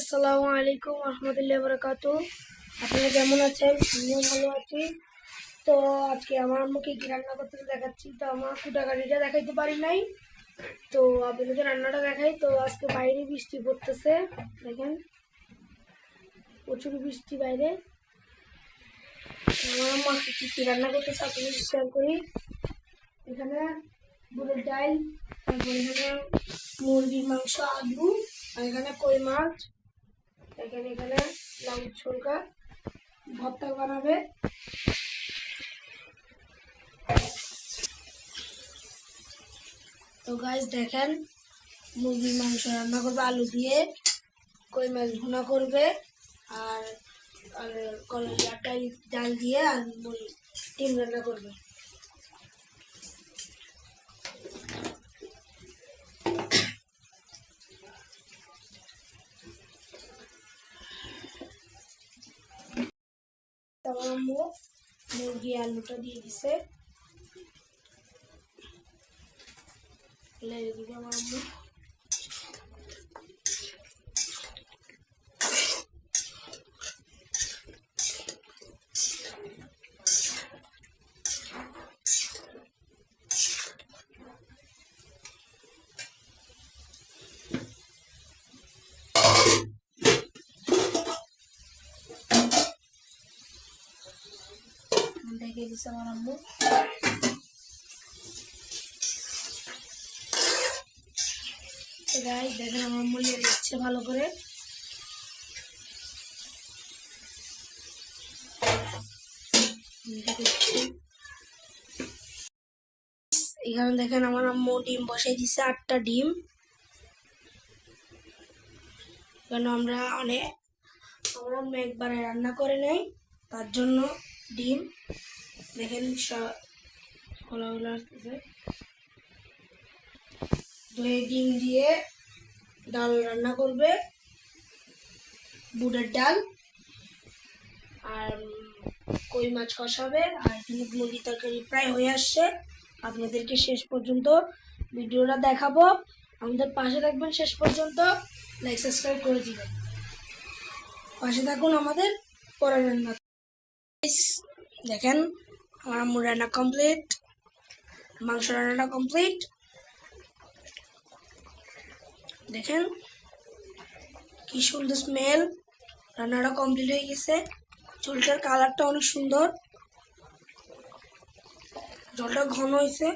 আসসালামু আলাইকুম রহমতুল্লাহ বরকাত আপনারা কেমন আছেন? আমিও ভালো আছি। তো আজকে আমার আম্মুকে কি রান্না করতে দেখাচ্ছি? তো আমার কুটাকাটিটা দেখাইতে পারি নাই। তো আপনাদের রান্নাটা দেখাই, তো আজকে বাইরে বৃষ্টি পড়তেছে। দেখেন, প্রচুর বৃষ্টি বাইরে। আমার আম্মা কি কি রান্না করতেছে আপনাদের শেয়ার করি। এখানে বুড়ের ডাল, তারপর এখানে মুরগির মাংস, আলু, আর এখানে কই মাছ। এখানে এখানে লাউ ছড়কা ভর্তা বানাবে। তো গাছ দেখেন, মুরগির মাংস রান্না করবে, আলু দিয়ে কই মাছ ভুনা করবে, আর আর কলাটাই ডাল দিয়ে আর মুরগি ডিম রান্না করবে তারপর আম্মু মুরগি আলুটা দিয়ে দিছে। দিবে আমার আম্মু। দেখে দিছে আমার আম্মু। তো দেখেন আমার আম্মু নিয়ে দিচ্ছে ভালো করে। এখানে দেখেন আমার আম্মু ডিম বসাই দিছে, আটটা ডিম। কেন আমরা অনেক আমার আম্মু একবারে রান্না করে নেই, তার জন্য ডিম। দেখেন দই, ডিম দিয়ে ডাল রান্না করবে, বুটের ডাল, আর কই মাছ কষাবে, আর এখানে মুরগি তরকারি প্রায় হয়ে আসছে। আপনাদেরকে শেষ পর্যন্ত ভিডিওটা দেখাবো। আমাদের পাশে থাকবেন শেষ পর্যন্ত। লাইক সাবস্ক্রাইব করে দিবেন। পাশে থাকুন আমাদের পরের রান্না। দেখেন আমার আম্মুর রান্না কমপ্লিট মাংস রান্নাটা কমপ্লিট দেখেন কি সুন্দর স্মেল রান্নাটা কমপ্লিট হয়ে গেছে। চুলটার কালারটা অনেক সুন্দর। জলটা ঘন হয়েছে,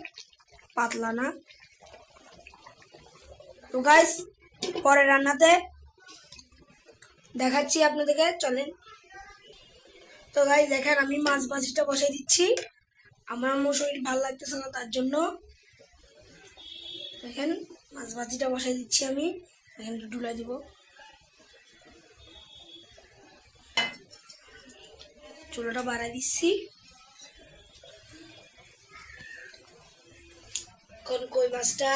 পাতলা না। তো গাইস পরে রান্নাতে দেখাচ্ছি আপনাদেরকে, চলেন। তো গাই দেখেন আমি মাছ ভাজিটা বসাই দিচ্ছি। আমার আমার শরীর ভালো লাগতেছে না তার জন্য। দেখেন, মাছ ভাজিটা বসাই দিচ্ছি আমি। এখানে একটু ডুলাই দিব। চুলাটা বাড়াই দিচ্ছি। এখন কই মাছটা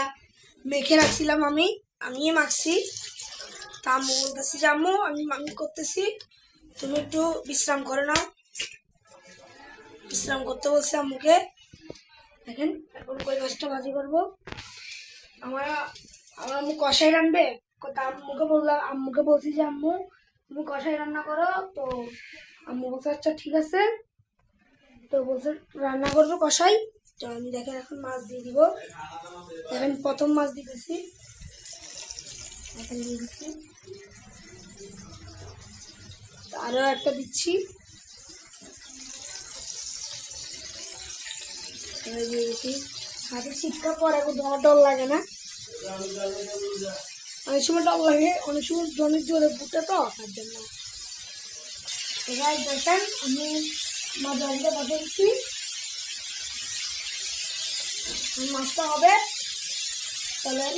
মেখে রাখছিলাম আমি আমি মাখছি। তা আম্মু বলতেছি যে আমি আমি করতেছি। তুমি একটু বিশ্রাম করে নাও। বিশ্রাম করতে বলছে আম্মুকে। দেখেন, এখন কই মাছটা ভাজি করব? আমার আমার আম্মু কষাই রানবে আম্মুকে বললাম আম্মুকে বলছি যে, আম্মু, তুমি কষাই রান্না করো। তো আম্মু বলছে আচ্ছা ঠিক আছে। তো বলছে, রান্না করব কষাই? তো আমি দেখেন, এখন মাছ দিয়ে দিব। দেখেন, প্রথম মাছ দিতেছি। এখন দিয়ে দিচ্ছি। আরও একটা দিচ্ছি। হাতে ছিটকা পরে তোমার ডর লাগে না। অনেক সময় ডর লাগে, অনেক সময় অনেক জোরে ফুটে তো, তার জন্য। এবার দেখেন আমি মাছ জলটা বসে দিচ্ছি। মাছটা হবে, চলেন,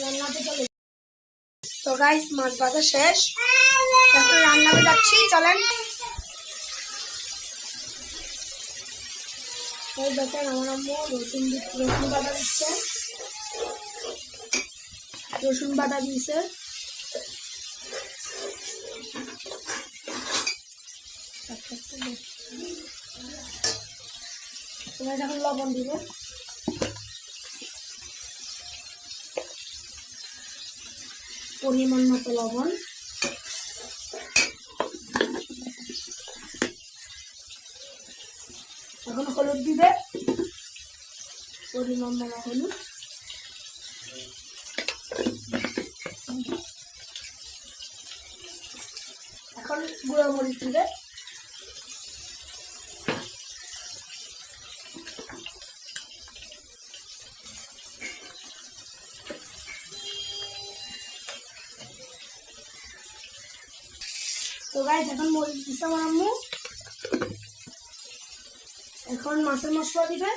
রান্নাতে চলে তো গাইস মাছ ভাজা শেষ। এখন রান্নাতে যাচ্ছি, চলেন। এই দেখেন আমার আম্মু রসুন রসুন বাটা দিচ্ছে। রসুন বাটা দিয়েছে। এখন লবণ দিবে। পরিমাণ মতো লবণ। এখন হলুদ দিবে। পরিমাণ মতো হলুদ। এখন গুঁড়ো মরিচ দিবে। তো গাইস এখন মরিচ দিছে এখন মাছের মশলা দিবে।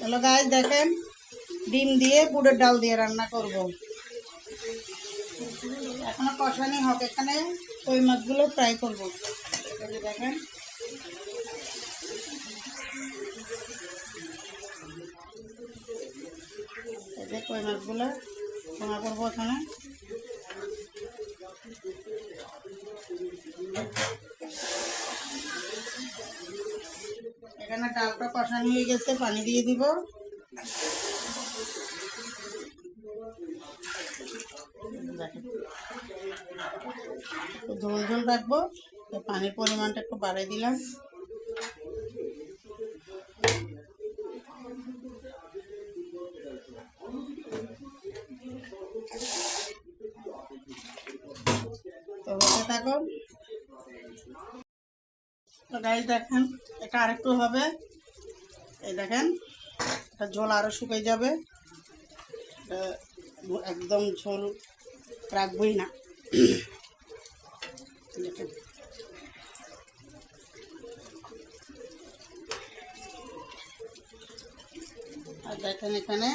হ্যালো গাছ দেখেন, ডিম দিয়ে বুড়ের ডাল দিয়ে রান্না করব। এখনও কষানি হবে এখানে কই মাছগুলো ফ্রাই করব। দেখেন। কই মাছগুলো করব এখানে। এখানে ডালটা কষানো হয়ে গেছে, পানি দিয়ে দিব। ঝোল ঝোল রাখব পানির পরিমাণটা একটু বাড়াই দিলাম গাইজ দেখেন, এটা আরেকটু হবে। এই দেখেন, এটা ঝোল আরও শুকিয়ে যাবে। একদম ঝোল রাখবই না। দেখেন। আর দেখেন এখানে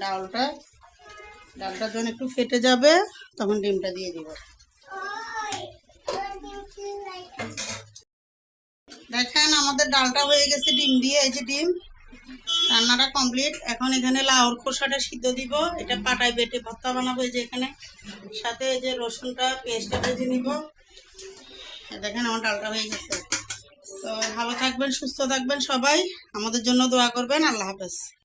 ডালটা ডালটা যখন একটু ফেটে যাবে, তখন ডিমটা দিয়ে দিব। দেখেন আমাদের ডালটা হয়ে গেছে, ডিম দিয়ে, এই যে ডিম। রান্নাটা কমপ্লিট। এখন এখানে লাউর খোসাটা সিদ্ধ দিব। এটা পাটায় বেটে ভর্তা বানাবো, এই যে এখানে। সাথে এই যে রসুনটা, পেস্টটা ভেজে নিব। দেখেন, আমার ডালটা হয়ে গেছে। তো ভালো থাকবেন, সুস্থ থাকবেন সবাই। আমাদের জন্য দোয়া করবেন। আল্লাহ হাফেজ।